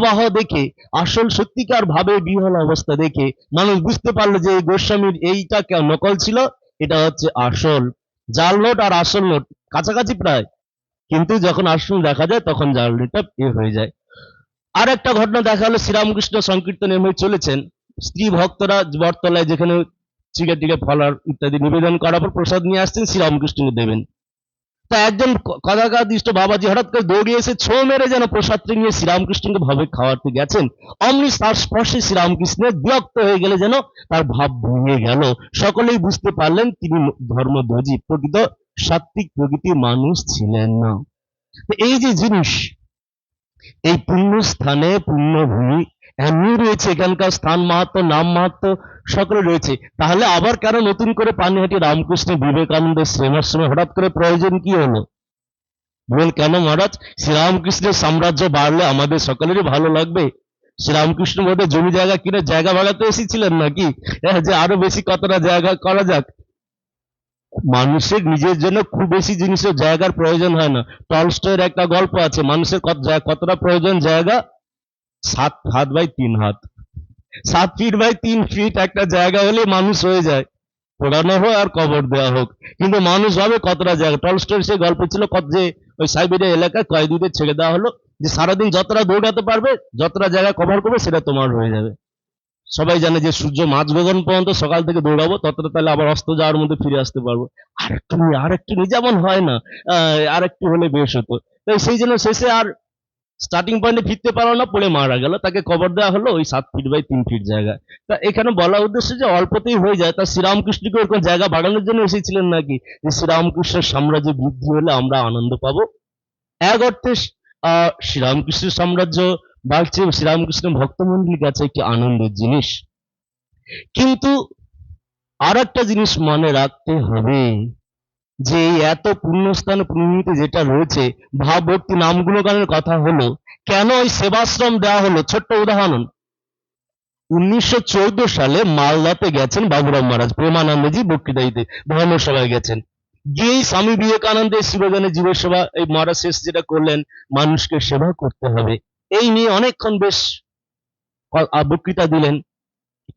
প্রবাহ দেখে, আসল সত্যিকার ভাবে বিহল অবস্থা দেখে মানুষ বুঝতে পারল যে এই গোস্বামীর এইটা কে- নকল ছিল, এটা হচ্ছে আসল। জাল নোট আর আসল নোট কাছাকাছি প্রায়। কিন্তু যখন আসল দেখা যায়, তখন জাল নোটটা এ হয়ে যায়। আর একটা ঘটনা দেখা হলো, শ্রীরামকৃষ্ণ সংকীর্তনে হয়ে চলেছেন। স্ত্রী ভক্তরা বটতলায় যেখানে চিকে টিকে ফলার ইত্যাদি নিবেদন করার পর প্রসাদ নিয়ে আসছেন, শ্রীরামকৃষ্ণকে দেবেন। তা একজন কথাকাদিষ্ট বাবাজি হঠাৎ করে দৌড়িয়ে এসে ছো মেরে যেন প্রসাদটি নিয়ে শ্রীরামকৃষ্ণকে ভাবে খাওয়াতে গেছেন। অমনি তার স্পর্শে শ্রীরামকৃষ্ণের বিরক্ত হয়ে গেলে যেন তার ভাব ভেঙে গেল। সকলেই বুঝতে পারলেন তিনি ধর্মধ্বজি, প্রকৃত সাত্বিক প্রকৃতির মানুষ ছিলেন না। এই যে জিনিস, এই পুণ্য স্থানে পুণ্যভূমি, এমনি রয়েছে এখানকার স্থান মাহাত্ম নাম মাহাত্ম সকলে রয়েছে। তাহলে আবার কেন নতুন করে পানিহাটি রামকৃষ্ণ বিবেকানন্দের শ্রেণাশ্রমে হঠাৎ করে প্রয়োজন কি হলো? বল কেন মহারাজ? শ্রীরামকৃষ্ণের সাম্রাজ্য বাড়লে আমাদের সকলেরই ভালো লাগবে। শ্রীরামকৃষ্ণ বোধ জমি জায়গা কিনে জায়গা বাড়াতে এসেছিলেন নাকি? হ্যাঁ, যে আরও বেশি কতটা জায়গা করা যাক। মানুষের নিজের জন্য খুব বেশি জিনিসের জায়গার প্রয়োজন হয় না। টলস্টয়ের একটা গল্প আছে মানুষের কত কতটা প্রয়োজন জায়গা? সাত হাত বাই তিন হাত। সাত ফিট বাই তিন ফিট একটা জায়গা হলে মানুষ হয়ে যায়। পোড়ানো হোক আর কবর দেওয়া হোক। কিন্তু মানুষ হবে কতটা জায়গা। টলস্টয়ের সেই গল্প ছিল কত যে ওই সাইবেরিয়া এলাকায় কয়েদিদের ছেড়ে দেওয়া হলো যে সারাদিন যতটা দৌড়াতে পারবে, যতটা জায়গা কভার করবে, সেটা তোমার হয়ে যাবে। সবাই জানে যে সূর্য মাঝ গগন পর্যন্ত সকাল থেকে দৌড়াবো, ততটা তাহলে আবার অস্ত যাওয়ার মধ্যে ফিরে আসতে পারব। আর একটু আর একটু যেমন হয় না আর একটু হলে বেশ হতো। তাই সেই জন্য শেষে আর স্টার্টিং পয়েন্টে ফিরতে পারল না, পড়ে মারা গেল। তাকে কবর দেওয়া হলো, ওই সাত ফিট বাই তিন ফিট জায়গা তা এখানে বলা উদ্দেশ্য যে অল্পতেই হয়ে যায়। তা শ্রীরামকৃষ্ণকে ওরকম জায়গা বাড়ানোর জন্য এসেছিলেন নাকি? যে শ্রীরামকৃষ্ণের সাম্রাজ্য বৃদ্ধি হলে আমরা আনন্দ পাবো। এক অর্থে শ্রীরামকৃষ্ণের সাম্রাজ্য বাড়ছে শ্রীরামকৃষ্ণ ভক্তমন্ডলীর কাছে একটি আনন্দের জিনিস। কিন্তু আর একটা জিনিস মনে রাখতে হবে। যে এই এত পুণ্যস্থান পুণ্যনীতি যেটা রয়েছে ভাব ভক্তি নামগুলো কথা হলো, কেন ওই সেবাশ্রম দেওয়া হলো? ছোট্ট উদাহরণ। উনিশশো চৌদ্দ সালে মালদাতে গেছেন বাবুরাম মহারাজ, প্রেমানন্দজি বক্তৃতা দিতে ধর্মসভায় গেছেন। গিয়েই স্বামী বিবেকানন্দের শিবগানের জীবের সেবা, এই মহারাজ শেষ যেটা করলেন, মানুষকে সেবা করতে হবে। এই নিয়ে অনেকক্ষণ বেশ বক্তৃতা দিলেন।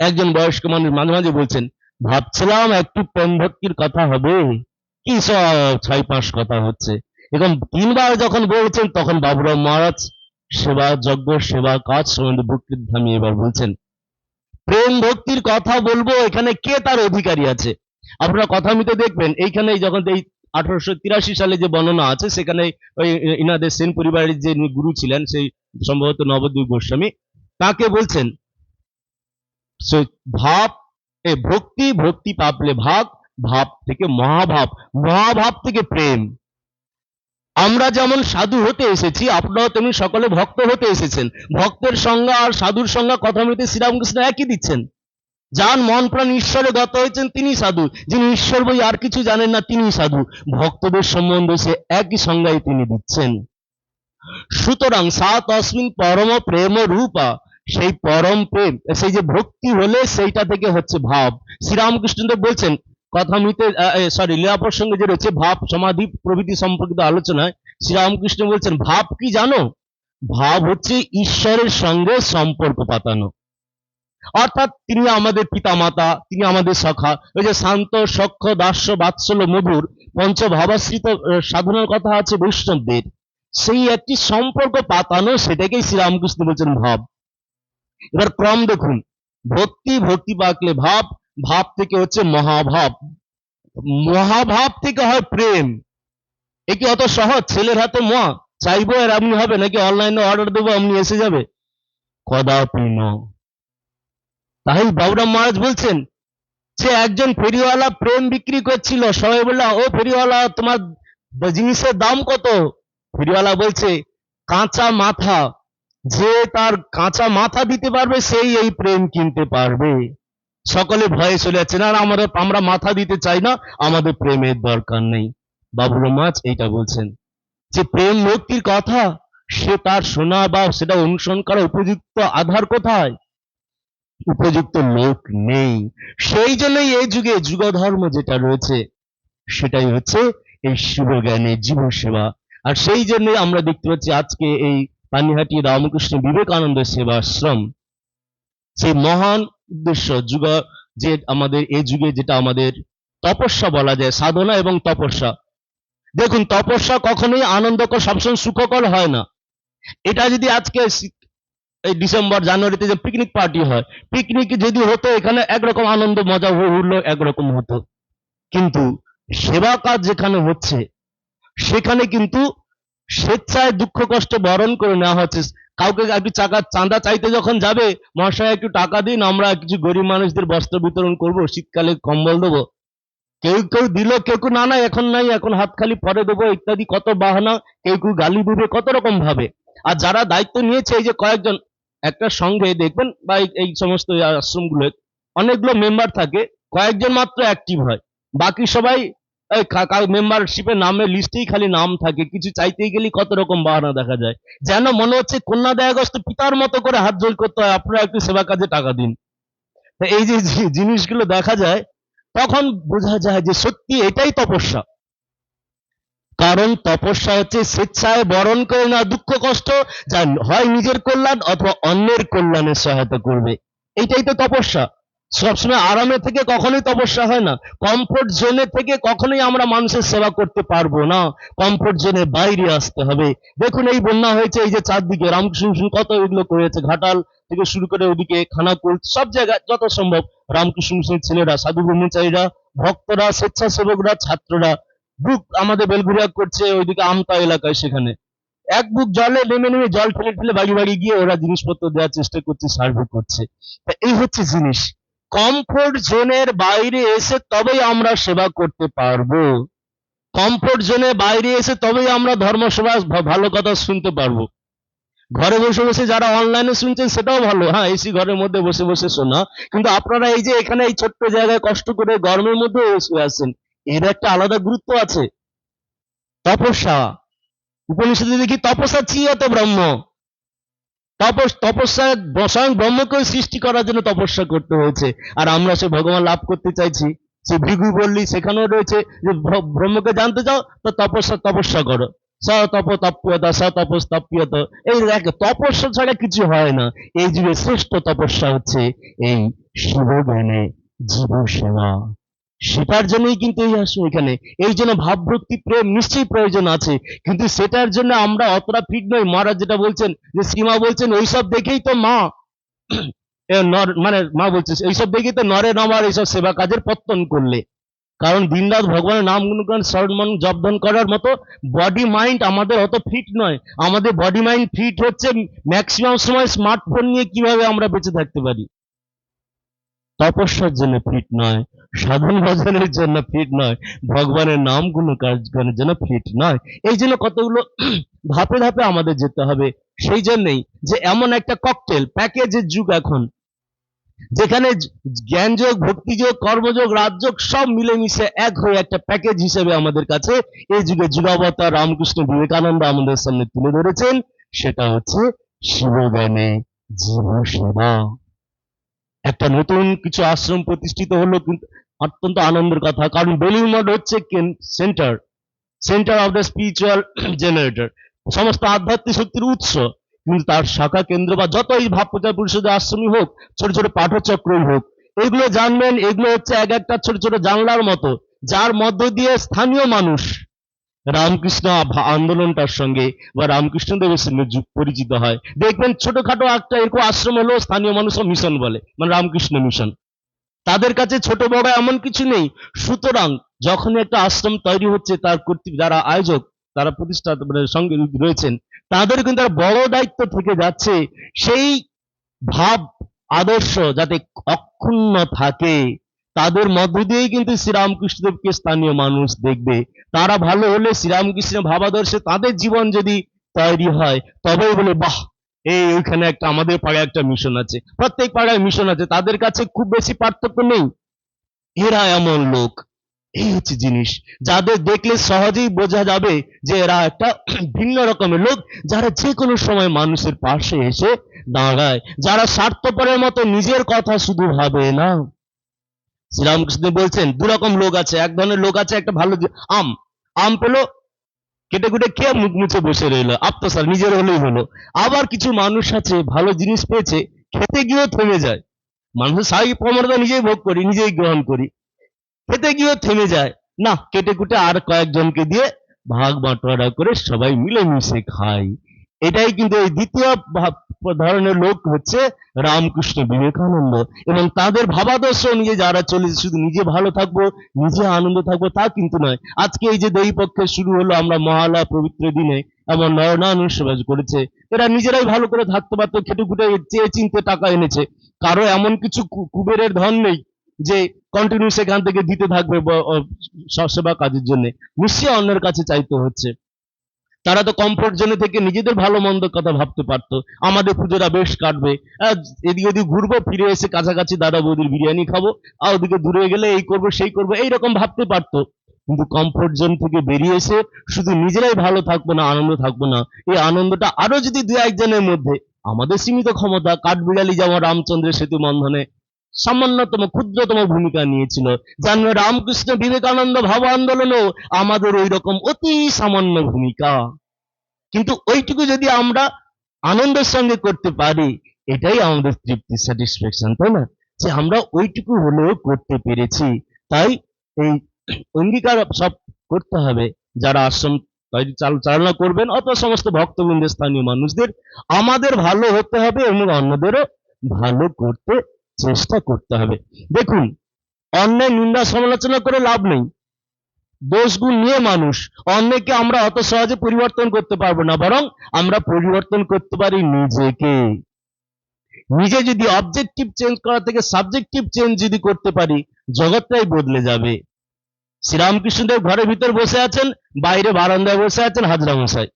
একজন বয়স্ক মানুষ মাঝে মাঝে বলছেন, ভাবছিলাম একটু প্রেম ভক্তির কথা হবে। কি সব ছয় পাঁচ কথা হচ্ছে। এবং তিনবার যখন বলছেন, তখন বাবুরাম মহারাজ সেবা যজ্ঞ, সেবা কাজ সম্বন্ধে বক্তৃতা থামিয়ে এবার বলছেন, প্রেম ভক্তির কথা বলব, এখানে কে তার অধিকারী আছে? আপনারা কথা মিতে দেখবেন এইখানে যখন এই আঠারোশো তিরাশি সালে যে বর্ণনা আছে, সেখানে ওই ইনাদের সেন পরিবারের যে গুরু ছিলেন, সেই সম্ভবত নবদ্বীপ গোস্বামী, তাকে বলছেন ভাব, এ ভক্তি ভক্তি পাপলে ভাগ ভাব থেকে মহাভাব মহাভাব থেকে প্রেম। আমরা যেমন সাধু হতে এসেছি, আপনারাও তেমনি সকলে ভক্ত হতে এসেছেন। ভক্তের সংজ্ঞা আর সাধুর সংজ্ঞা কথা মতে শ্রীরামকৃষ্ণ একই দিচ্ছেন। যার মন প্রাণ ঈশ্বরে গত হয়েছেন, তিনি সাধু। যিনি ঈশ্বর বই আর কিছু জানেন না, তিনি সাধু। ভক্তদের সম্বন্ধে সে একই সংজ্ঞায় তিনি দিচ্ছেন। সুতরাং সাত অস্মিন পরম প্রেম রূপা, সেই পরম প্রেম, সেই যে ভক্তি হলে সেইটা থেকে হচ্ছে ভাব। শ্রীরামকৃষ্ণ তো বলছেন কথামিতে সরি লীলা প্রসঙ্গে যে রয়েছে ভাব, সমাধি প্রভৃতি সম্পর্কিত আলোচনায়, শ্রীরামকৃষ্ণ বলছেন, ভাব কি জানো? ভাব হচ্ছে ঈশ্বরের সঙ্গে সম্পর্ক পাতানো। অর্থাৎ তিনি আমাদের পিতামাতা, তিনি আমাদের সখা, ওই যে শান্ত সখ্য দাস্য, বাৎসল্য, মধুর, পঞ্চভাবাশ্রিত সাধনার কথা আছে বৈষ্ণবদের। সেই একটি সম্পর্ক পাতানো, সেটাকেই শ্রীরামকৃষ্ণ বলছেন ভাব। এবার ক্রম দেখুন, ভক্তি ভক্তি পাকলে ভাব ভাব থেকে হচ্ছে মহাভাব। মহাভাব থেকে হয় প্রেম। এ কি অত সহজ? ছেলের হাতে মহা। চাইব আর এমনি হবে নাকি অনলাইনে অর্ডার দেবো এমনি এসে যাবে? কদাপি ন। তাই বাবুরাম মহারাজ বলছেন, যে একজন ফেরিওয়ালা প্রেম বিক্রি করছিল, সবাই বলল, ও ফেরিওয়ালা, তোমার জিনিসের দাম কত? ফেরিওয়ালা বলছে, কাঁচা মাথা। যে তার কাঁচা মাথা দিতে পারবে, সেই এই প্রেম কিনতে পারবে। সকলে ভয়ে চলে যাচ্ছে, না আমাদের আমরা মাথা দিতে চাই না, আমাদের প্রেমের দরকার নেই। বাবুর মাছ এইটা বলছেন যে প্রেম ভক্তির কথা, সে তার শোনা বা সেটা অনুসরণ করা উপযুক্ত আধার কোথায়? উপযুক্ত লোক নেই। সেই জন্যই এই যুগে যুগ ধর্ম যেটা রয়েছে, সেটাই হচ্ছে এই শিবজ্ঞানের জীব সেবা। আর সেই জন্য আমরা দেখতে পাচ্ছি আজকে এই পানিহাটি রামকৃষ্ণ বিবেকানন্দ সেবাশ্রম। সেই মহান উদ্দেশ্য, যুগ, যে আমাদের এই যুগে যেটা আমাদের তপস্যা বলা যায়, সাধনা এবং তপস্যা। দেখুন, তপস্যা কখনোই আনন্দকর, সবসময় সুখকর হয় না। এটা যদি আজকে এই ডিসেম্বর, জানুয়ারিতে যে পিকনিক পার্টি হয় পিকনিক যদি হতো, এখানে একরকম আনন্দ, মজা উঠল একরকম হতো। কিন্তু সেবা কাজ যেখানে হচ্ছে, সেখানে কিন্তু স্বেচ্ছায় দুঃখ কষ্ট বরণ করে নেওয়া হচ্ছে। কাউকে একটু টাকা চাঁদা চাইতে যখন যাবে, মহাশয় একটু টাকা দিন, আমরা কিছু গরিব মানুষদের বস্ত্র বিতরণ করব, শীতকালে কম্বল দেবো। কেউ কেউ দিল, কেউ কেউ না না, এখন নাই, এখন হাত খালি পরে দেবো, ইত্যাদি, কত বাহানা, কেউ কেউ গালি দিবে, কত রকম ভাবে। আর যারা দায়িত্ব নিয়েছে, এই যে কয়েকজন, একটা সঙ্গে দেখবেন, বা এই সমস্ত আশ্রমগুলো অনেকগুলো মেম্বার থাকে, কয়েকজন মাত্র অ্যাক্টিভ হয়। বাকি সবাই মেম্বারশিপের নামের লিস্টেই খালি নাম থাকে, কিছু চাইতেই গেলে কত রকম বাহানা দেখা যায়। যেন মনে হচ্ছে কন্যা দেয়াগ্রস্ত পিতার মতো করে হাত জোল করতে হয়, আপনারা একটু সেবা কাজে টাকা দিন। এই যে জিনিসগুলো দেখা যায়, তখন বোঝা যায় যে সত্যি এটাই তপস্যা। কারণ তপস্যা হচ্ছে স্বেচ্ছায় বরণ করে না দুঃখ কষ্ট, যা হয় নিজের কল্যাণ অথবা অন্যের কল্যাণের সহায়তা করবে। এটাই তো তপস্যা। সবসময় আরামে থেকে কখনোই তপস্যা হয় না। কমফোর্ট জোনে থেকে কখনোই আমরা মানুষের সেবা করতে পারব না। কমফোর্ট জোনের বাইরে আসতে হবে। দেখুন, এই বন্যা হয়েছে, এই যে চারদিকে রামকৃষ্ণ কত এগুলো করেছে, ঘাটাল থেকে শুরু করে ওদিকে খানাকুল, সব জায়গায় যত সম্ভব রামকৃষ্ণ ছেলেরা সাধু ব্রহ্মচারীরা ভক্তরা, স্বেচ্ছাসেবকরা, ছাত্ররা, বুক আমাদের বেলগুড়িয়া করছে ওইদিকে আমতা এলাকায় সেখানে। এক বুক জলে নেমে নেমে জল ফেলে ফেলে বাড়ি বাড়ি গিয়ে ওরা জিনিসপত্র দেওয়ার চেষ্টা করছে, সার্ভে করছে। তা এই হচ্ছে জিনিস। কমফোর্ট জোনের বাইরে এসে তবেই আমরা সেবা করতে পারব। কমফোর্ট জোনের বাইরে এসে তবেই আমরা ধর্ম সেবা ভালো কথা শুনতে পারব। ঘরে বসে বসে যারা অনলাইনে শুনছেন সেটাও ভালো। হ্যাঁ এসি ঘরের মধ্যে বসে বসে শোনা। কিন্তু আপনারা এই যে এখানে এই ছোট্ট জায়গায় কষ্ট করে গরমের মধ্যে শুয়ে আছেন, এর একটা আলাদা গুরুত্ব আছে। তপস্যা। উপনিষদে দেখি তপস্যা চিয়ত ব্রহ্ম। তপস্যা স্বয়ং ব্রহ্মকে সৃষ্টি করার জন্য তপস্যা করতে হয়েছে। আর আমরা সে ভগবান লাভ করতে চাইছি। সে বললি, সেখানেও রয়েছে যে ব্রহ্মকে জানতে চাও, তো তপস্যা তপস্যা করো। স, তপ তপ্যতা স, তপস তপ্যত এই দেখ, তপস্যা ছাড়া কিছু হয় না। এই যুগে শ্রেষ্ঠ তপস্যা হচ্ছে এই শিব জ্ঞানে জীব সেবা সেটার জন্যই কিন্তু এই আসো এখানে। এই জন্য ভাবভক্তি প্রেম নিশ্চয়ই প্রয়োজন আছে। কিন্তু সেটার জন্য আমরা অতটা ফিট নই। মহারাজ যেটা বলছেন যে শ্রীমা বলছেন ওইসব দেখেই তো মা নর মানে মা বলছে এইসব দেখেই তো নরে নমার এইসব সেবা কাজের পত্তন করলে। কারণ দিনরাত ভগবানের নাম গুণগান স্মরণ জপধন করার মতো বডি মাইন্ড আমাদের অত ফিট নয়। আমাদের বডি মাইন্ড ফিট হচ্ছে ম্যাক্সিমাম সময় স্মার্টফোন নিয়ে কীভাবে আমরা বেঁচে থাকতে পারি? তপস্যার জন্য ফিট নয়। সাধন ভজনের জন্য ফিট নয়, ভগবানের নাম গুণ কার্যকরণের জন্য ফিট নয়। এই জন্য কতগুলো ধাপে ধাপে আমাদের যেতে হবে। সেই জন্যই যে এমন একটা ককটেল প্যাকেজের যুগ এখন, যেখানে জ্ঞানযোগ, ভক্তিযোগ, কর্মযোগ, রাজযোগ সব মিলেমিশে এক হয়ে একটা প্যাকেজ হিসেবে আমাদের কাছে এই যুগে যুগাবতার রামকৃষ্ণ বিবেকানন্দ আমাদের সামনে তুলে ধরেছেন, সেটা হচ্ছে শিবজ্ঞানে জীব সেবা একটা নতুন কিছু আশ্রম প্রতিষ্ঠিত হলো কিন্তু অত্যন্ত আনন্দের কথা। কারণ বেলুর মঠ হচ্ছে centre centre of the spiritual generator সমস্ত আধ্যাত্মিক শক্তির উৎস। কিন্তু তার শাখা কেন্দ্র বা যত এই ভাব প্রচার পরিষদের আশ্রমই হোক, ছোট ছোট পাঠচক্রই হোক, এগুলো জানবেন, এগুলো হচ্ছে এক একটা ছোট ছোট জানলার মতো, যার মধ্য দিয়ে স্থানীয় মানুষ রামকৃষ্ণ আন্দোলনটার সঙ্গে বা রামকৃষ্ণ দেবের সঙ্গে পরিচিত হয়। দেখবেন ছোটখাটো একটা এরকম আশ্রম হলো স্থানীয় মানুষ মিশন বলে মানে রামকৃষ্ণ মিশন তাদের কাছে ছোট বড় এমন কিছু নেই। সুতরাং যখনই একটা আশ্রম তৈরি হচ্ছে, তার কর্তৃ যারা আয়োজক, তারা প্রতিষ্ঠা মানে সঙ্গে রয়েছেন, তাদের কিন্তু বড় দায়িত্ব থেকে যাচ্ছে সেই ভাব, আদর্শ যাতে অক্ষুণ্ণ থাকে। তাদের মধ্য দিয়েই কিন্তু শ্রীরামকৃষ্ণদেবকে স্থানীয় মানুষ দেখবে। তারা ভালো হলে শ্রীরামকৃষ্ণের ভাবাদর্শে তাদের জীবন যদি তৈরি হয়, তবেই বলে, বাহ এই ওইখানে একটা, আমাদের পাড়ায় একটা মিশন আছে। প্রত্যেক পাড়ায় মিশন আছে। তাদের কাছে খুব বেশি পার্থক্য নেই। এরা এমন লোক। এই হচ্ছে জিনিস। যাদের দেখলে সহজেই বোঝা যাবে যে এরা একটা ভিন্ন রকমের লোক, যারা যে কোনো সময় মানুষের পাশে এসে দাঁড়ায়। যারা স্বার্থপরের মতো নিজের কথা শুধু ভাবে না। শ্রীরামকৃষ্ণ বলছেন দু রকম লোক আছে, এক ধরনের লোক আছে, একটা ভালো আম। আম পেল কেটে কুটে খেয়ে মুখ মুছে বসে রইল। আত্মসার নিজের হলেই হলো। আবার কিছু মানুষ আছে, ভালো জিনিস পেয়েছে, খেতে গিয়েও থেমে যায়। মানুষের স্বাভাবিক প্রবণতা নিজেই ভোগ করি, নিজেই গ্রহণ করি। খেতে গিয়েও থেমে যায়। না, কেটে কুটে আর কয়েকজনকে দিয়ে ভাগ বাটোয়ারা করে সবাই মিলেমিশে খাই। এটাই কিন্তু এই দ্বিতীয় ধরনের লোক হচ্ছে রামকৃষ্ণ বিবেকানন্দ। এবং তাদের ভাবাদর্শ অনুযায়ী যারা চলেছে শুধু নিজে ভালো থাকব, নিজে আনন্দ থাকব, তা কিন্তু নয়। আজকে এই যে দেবী পক্ষে শুরু হলো আমরা মহালয়া পবিত্র দিনে এমন নরনারায়ণ সেবা করেছে। এরা নিজেরাই ভালো করে থাকতে পারতো, খেটে খুটে চেয়ে চিনতে টাকা এনেছে। কারও এমন কিছু কুবেরের ধন নেই যে কন্টিনিউ সেখান থেকে দিতে থাকবে সেবা কাজের জন্য। নিশ্চয়ই অন্যের কাছে চাইতে হচ্ছে। তারা তো কমফোর্ট জোনে থেকে নিজেদের ভালো মন্দ কথা ভাবতে পারতো। আমাদের পুজোটা বেশ কাটবে। এদিক ওদিক ঘুরবো, ফিরে এসে কাছাকাছি দাদা বৌদির বিরিয়ানি খাব, আর ওদিকে দূরে গেলে এই করব, সেই করব, এইরকম ভাবতে পারতো। কিন্তু কমফোর্ট জোন থেকে বেরিয়ে এসে শুধু নিজেরাই ভালো থাকব না, আনন্দ থাকব না, এই আনন্দটা আরও যদি দু একজনের মধ্যে আমাদের সীমিত ক্ষমতা, কাঠবিড়ালি যেমন রামচন্দ্রের সেতু বন্ধনে সামান্যতম, ক্ষুদ্রতম ভূমিকা নিয়েছিল। জানবে রামকৃষ্ণ বিবেকানন্দ ভাব আন্দোলনও আমাদের ওই রকম অতি সামান্য ভূমিকা। কিন্তু ওইটুকু যদি আমরা আনন্দের সঙ্গে করতে পারি, এটাই আমাদের তৃপ্তি স্যাটিসফ্যাকশন তাই না? যে আমরা ওইটুকু হলেও করতে পেরেছি। তাই এই অঙ্গীকার সব করতে হবে। যারা আশ্রম তৈরি চাল- চালনা করবেন, অথবা সমস্ত ভক্তবৃন্দের স্থানীয় মানুষদের, আমাদের ভালো হতে হবে এবং অন্যদেরও ভালো করতে চেষ্টা করতে হবে। দেখুন, অন্যের নিন্দা সমালোচনা করে লাভ নেই। দোষগুণ নিয়ে মানুষ, অন্যকে আমরা অত সহজে পরিবর্তন করতে পারব না, বরং আমরা পরিবর্তন করতে পারি নিজেকে। নিজে যদি অবজেক্টিভ চেঞ্জ করা থেকে সাবজেক্টিভ চেঞ্জ যদি করতে পারি, জগৎটাই বদলে যাবে। শ্রীরামকৃষ্ণদেব ঘরের ভিতর বসে আছেন, বাইরে বারান্দায় বসে আছেন হাজরা মশাই।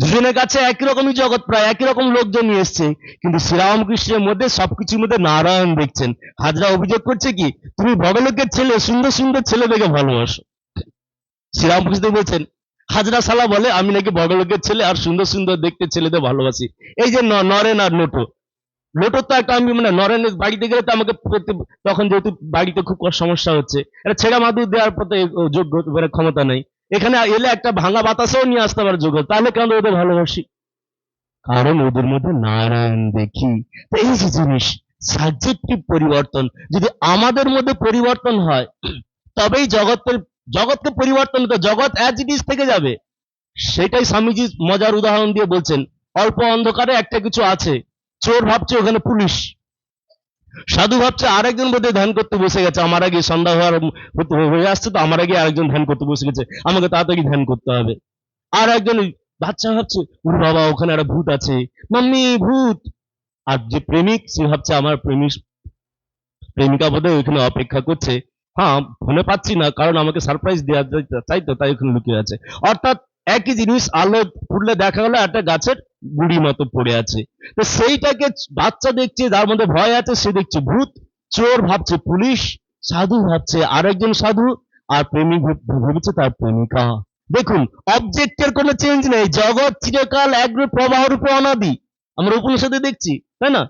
দুজনের কাছে একই রকমই জগৎ, প্রায় একই রকম লোকজন নিয়ে এসছে। কিন্তু শ্রীরামকৃষ্ণের মধ্যে, সবকিছুর মধ্যে নারায়ণ দেখছেন। হাজরা অভিযোগ করছে কি, তুমি ভগলোকের ছেলে, সুন্দর সুন্দর ছেলে দেখে ভালোবাসো। শ্রীরামকৃষ্ণ বলছেন, হাজরা সালা বলে, আমি নাকি ভগলোকের ছেলে আর সুন্দর সুন্দর দেখতে ছেলেদের ভালোবাসি। এই যে নরেন আর নোটো লোটো তো একটা আমি মানে নরেনের বাড়িতে গেলে তো আমাকে তখন যেহেতু বাড়িতে খুব সমস্যা হচ্ছে। এটা ছেঁড়া মাদুর দেওয়ার প্রতি যোগ্য মানে ক্ষমতা নেই। এখানে এলে একটা ভাঙা বাতাসও নিয়ে আসতে পারে যোগ্য তাহলে কেন ওদের ভালোবাসি? কারণ ওদের মধ্যে নারায়ণ দেখি। এই যে জিনিস সাবজেক্টিভ পরিবর্তন, যদি আমাদের মধ্যে পরিবর্তন হয়, তবেই জগতের, জগৎকে পরিবর্তন হতে জগৎ অ্যাজ ইট ইজ থেকে যাবে। সেটাই স্বামীজি মজার উদাহরণ দিয়ে বলছেন, অল্প অন্ধকারে একটা কিছু আছে, চোর ভাবছে ওখানে পুলিশ। সাধু ভাবছে, আরেকজন বোধহয় ধ্যান করতে বসে গেছে। আমার আগে সন্ধ্যা হওয়ার হয়ে আসছে তো আমার আগে আরেকজন ধ্যান করতে বসে গেছে। আমাকে তাড়াতাড়ি ধ্যান করতে হবে। আর একজন বাচ্চা ভাবছে ওর বাবা, ওখানে একটা ভূত আছে। মাম্মি, ভূত! আর যে প্রেমিক, সে ভাবছে, আমার প্রেমিক, প্রেমিকা বোধহয় ওইখানে অপেক্ষা করছে। হ্যাঁ ফোনে পাচ্ছি না, কারণ আমাকে সারপ্রাইজ দেওয়া চাইতো তাই ওখানে লুকিয়ে আছে। অর্থাৎ একই জিনিস আলো ফুটলে দেখা গেলো একটা গাছের গুড়ি মতো পড়ে আছে। তো সেইটাকে বাচ্চা দেখছে, যার মধ্যে ভয় আছে, সে দেখছে ভূত, চোর ভাবছে পুলিশ, সাধু ভাবছে আরেকজন সাধু, আর প্রেমিক ভেব- ভেবেছে তার প্রেমিকা। দেখুন অবজেক্টের কোনো চেঞ্জ নেই। জগৎ চিরকাল একরূপ প্রবাহ রূপে অনাদি। আমরা উপনিষদে দেখছি, তাই না?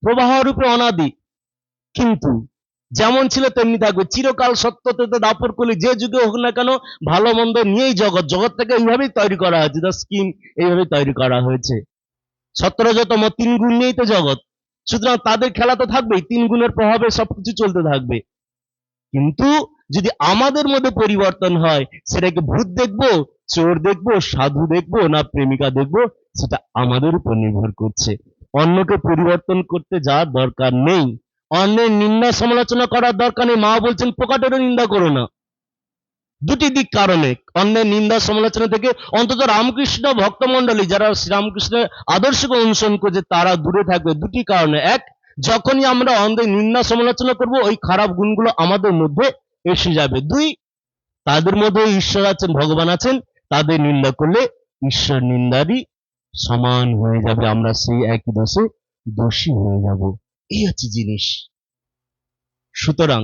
প্রবাহ রূপে অনাদি। কিন্তু যেমন ছিল তেমনি থাকবে। চিরকাল সত্যতে দাপর করলে যে যুগে হোক না কেন ভালো মন্দ নিয়েই জগৎ। জগৎটাকে এইভাবেই তৈরি করা হয়েছে দ্য স্কিম এইভাবেই তৈরি করা হয়েছে। সতেরোজতম তিন গুণ নিয়েই তো জগৎ। সুতরাং তাদের খেলা তো থাকবেই, তিন গুণের প্রভাবে সবকিছু চলতে থাকবে। কিন্তু যদি আমাদের মধ্যে পরিবর্তন হয়, সেটাকে ভূত দেখব, চোর দেখব, সাধু দেখব, না প্রেমিকা দেখব, সেটা আমাদের উপর নির্ভর করছে। অন্যকে পরিবর্তন করতে যাওয়ার দরকার নেই। অন্যের নিন্দা সমালোচনা করার দরকার নেই। মা বলছেন পোকাটেরও নিন্দা করো না। দুটি দিক কারণে। অন্যের নিন্দা সমালোচনা থেকে অন্তত রামকৃষ্ণ ভক্তমণ্ডলী, যারা শ্রীরামকৃষ্ণের আদর্শকে অনুসরণ করছে, তারা দূরে থাকবে। দুটি কারণে। এক, যখনই আমরা অন্ধের নিন্দা সমালোচনা করব, ওই খারাপ গুণগুলো আমাদের মধ্যে এসে যাবে। দুই, তাদের মধ্যে ঈশ্বর আছেন, ভগবান আছেন। তাদের নিন্দা করলে ঈশ্বর নিন্দারই সমান হয়ে যাবে। আমরা সেই একই দোষে দোষী হয়ে যাব। এই হচ্ছে জিনিস। সুতরাং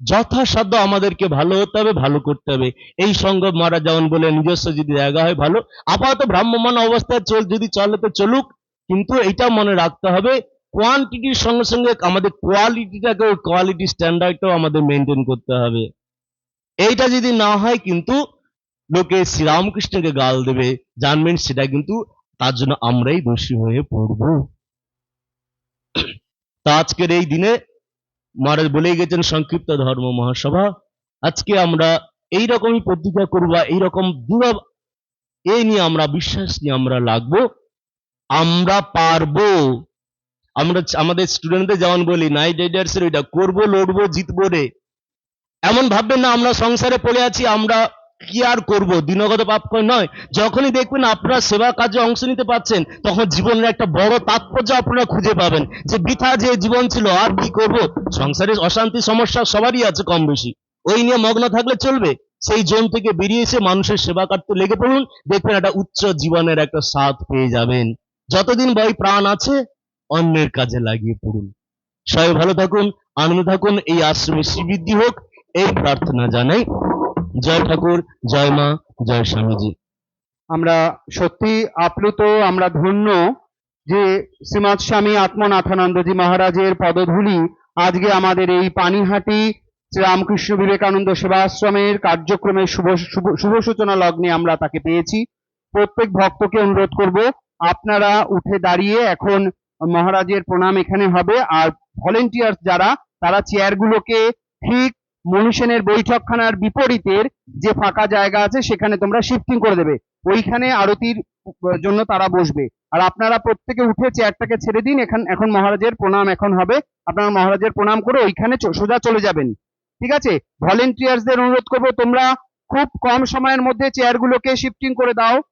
যথাসাধ্য আমাদেরকে ভালো হতে হবে, ভালো করতে হবে। এই সঙ্গ মারা যেমন বলে নিজস্ব যদি জায়গা হয় ভালো। আপাতত ভ্রাম্যমান অবস্থায় চল, যদি চলে তো চলুক, কিন্তু এটা মনে রাখতে হবে কোয়ান্টিটির সঙ্গে সঙ্গে আমাদের কোয়ালিটিটাকে কোয়ালিটি স্ট্যান্ডার্ডটাও আমাদের মেনটেন করতে হবে। এইটা যদি না হয় কিন্তু লোকে শ্রীরামকৃষ্ণকে গাল দেবে, জানবেন সেটা কিন্তু তার জন্য আমরাই দোষী হয়ে পড়ব। তা আজকের এই দিনে মহারাজ বলেই গেছেন, সংক্ষিপ্ত ধর্ম মহাসভা। আজকে আমরা এই রকমই প্রতিজ্ঞা করব বা এইরকম দৃঢ় এই নিয়ে আমরা, বিশ্বাস নিয়ে আমরা লাগবো। আমরা পারব। আমরা আমাদের স্টুডেন্টদের যেমন বলি নাইট রাইডার্স এর ওইটা, করব, লড়বো, জিতবো রে। এমন ভাববেন না, আমরা সংসারে পড়ে আছি, আমরা কি আর করব? দিনগত পাপ নয়। যখনই দেখবেন আপনারা সেবা কাজে অংশ নিতে পারছেন, তখন জীবনের একটা বড় তাৎপর্য আপনারা খুঁজে পাবেন যে বৃথা যে জীবন ছিল, আর কি করব? সংসারে অশান্তি সমস্যা সবারই আছে কম বেশি। ওই নিয়ে মগ্ন থাকলে চলবে। সেই জোন থেকে বেরিয়ে এসে মানুষের সেবা করতে লেগে পড়ুন, দেখবেন একটা উচ্চ জীবনের একটা স্বাদ পেয়ে যাবেন। যতদিন বই প্রাণ আছে, অন্যের কাজে লাগিয়ে পড়ুন। সবাই ভালো থাকুন, আনন্দ থাকুন, এই আশ্রমে শ্রীবৃদ্ধি হোক, এই প্রার্থনা জানাই জয় ঠাকুর, জয় মা, জয় স্বামীজি। আমরা সত্যি আপ্লুত, আমরা ধন্য যে শ্রীমৎ স্বামী আত্মনাথানন্দজি মহারাজের পদধূলি আজকে আমাদের এই পানিহাটি শ্রীরামকৃষ্ণ বিবেকানন্দ সেবাশ্রমের কার্যক্রমের শুভ শুভ শুভ সূচনা লগ্নে আমরা তাকে পেয়েছি। প্রত্যেক ভক্তকে অনুরোধ করব, আপনারা উঠে দাঁড়িয়ে এখন মহারাজের প্রণাম এখানে হবে, আর ভলেন্টিয়ার্স যারা, তারা চেয়ারগুলোকে ঠিক মণি বৈঠকখানার বিপরীতের যে ফাঁকা জায়গা আছে, সেখানে তোমরা শিফটিং করে দেবে। ওইখানে আরতির জন্য তারা বসবে। আর আপনারা প্রত্যেকে উঠে চেয়ারটাকে ছেড়ে দিন। এখন এখন মহারাজের প্রণাম এখন হবে। আপনারা মহারাজের প্রণাম করে ওইখানে সোজা চলে যাবেন। ঠিক আছে? ভলেন্টিয়ার্সদের অনুরোধ করব, তোমরা খুব কম সময়ের মধ্যে চেয়ারগুলোকে শিফটিং করে দাও।